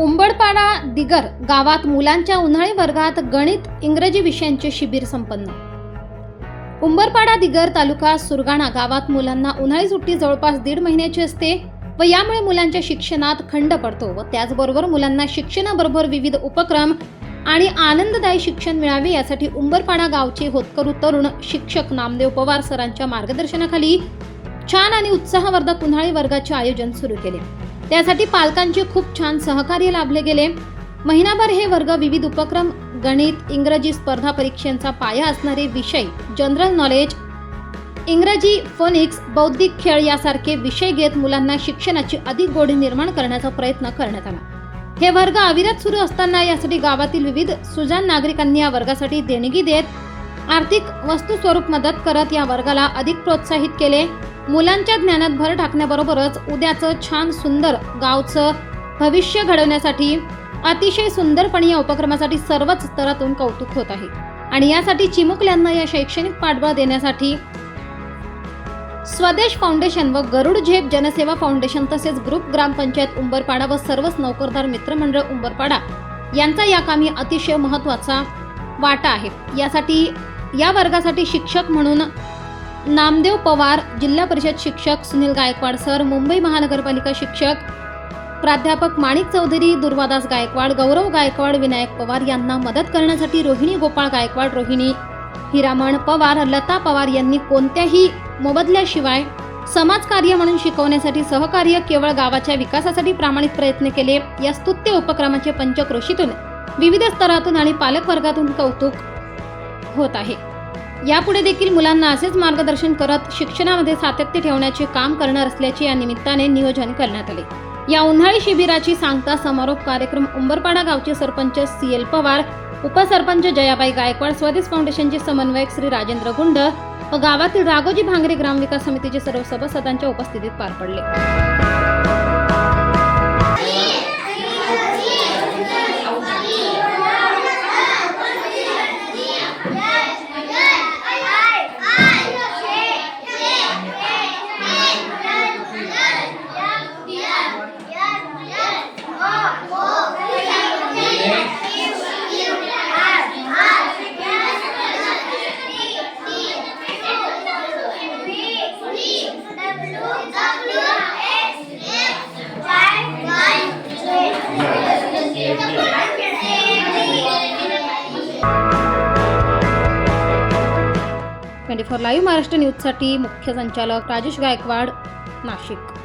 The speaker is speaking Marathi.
उंबडपाडा दिगर गावात मुलांच्या उन्हाळी वर्गात गणित इंग्रजी विषयांचे शिबिर संपन्न. उंबरपाडा दिगर तालुका सुरगाणा गावात मुलांना उन्हाळी सुट्टी जवळपास दीड महिन्याची असते व यामुळे मुलांच्या शिक्षणात खंड पडतो व त्याचबरोबर मुलांना शिक्षणाबरोबर विविध उपक्रम आणि आनंददायी शिक्षण मिळावे यासाठी उंबरपाडा गावचे होतकरू तरुण शिक्षक नामदेव पवार सरांच्या मार्गदर्शनाखाली छान आणि उत्साहवर्धक उन्हाळी वर्गाचे आयोजन सुरू केले. त्यासाठी पालकांचे खूप छान सहकार्य लाभले गेले. महिनाभर हे वर्ग विविध उपक्रम गणित इंग्रजी स्पर्धा परीक्षांचा पाया असणारे विषय जनरल नॉलेज इंग्रजी फोनिक्स बौद्धिक खेळ यासारखे विषय घेत मुलांना शिक्षणाची अधिक गोडी निर्माण करण्याचा प्रयत्न करण्यात आला. हे वर्ग अविरत सुरू असताना यासाठी गावातील विविध सुजान नागरिकांनी या वर्गासाठी देणगी देत आर्थिक वस्तू स्वरूप मदत करत या वर्गाला अधिक प्रोत्साहित केले. मुलांच्या ज्ञानात भर टाकण्याबरोबरच उद्याचं छान सुंदर गावचं भविष्य घडवण्यासाठी अतिशय सुंदरपणे या उपक्रमासाठी सर्वच स्तरातून कौतुक होत आहे. आणि यासाठी चिमुकल्यांना या शैक्षणिक पाठबळ देण्यासाठी स्वदेश फाउंडेशन व गरुड झेप जनसेवा फाउंडेशन तसेच ग्रुप ग्रामपंचायत उंबरपाडा व सर्वच नोकरदार मित्रमंडळ उंबरपाडा यांचा या कामी अतिशय महत्त्वाचा वाटा आहे. यासाठी या वर्गासाठी शिक्षक म्हणून नामदेव पवार जिल्हा परिषद शिक्षक सुनील गायकवाड सर मुंबई महानगरपालिका शिक्षक प्राध्यापक माणिक चौधरी दुर्वादास गायकवाड गौरव गायकवाड विनायक पवार यांना मदत करण्यासाठी रोहिणी गोपाळ गायकवाड रोहिणी हिरामण पवार लता पवार यांनी कोणत्याही मोबदल्याशिवाय समाजकार्य म्हणून शिकवण्यासाठी सहकार्य केवळ गावाच्या विकासासाठी प्रामाणिक प्रयत्न केले. या स्तुत्य उपक्रमाचे पंचक्रोशीतून विविध स्तरातून आणि पालकवर्गातून कौतुक होत आहे. यापुढे देखील मुलांना असेच मार्गदर्शन करत शिक्षणामध्ये सातत्य ठेवण्याचे काम करणार असल्याचे या निमित्ताने नियोजन करण्यात आले. या उन्हाळी शिबिराची सांगता समारोप कार्यक्रम उंबरपाडा गावचे सरपंच सी एल पवार उपसरपंच जयाबाई गायकवाड स्वदेश फाउंडेशनचे समन्वयक श्री राजेंद्र गुंड व गावातील राघोजी भांगरे ग्रामविकास समितीचे सर्व सभासदांच्या उपस्थितीत पार पडले. ट्वेंटी फोर लाईव्ह महाराष्ट्र न्यूजसाठी मुख्य संचालक राजेश गायकवाड नाशिक.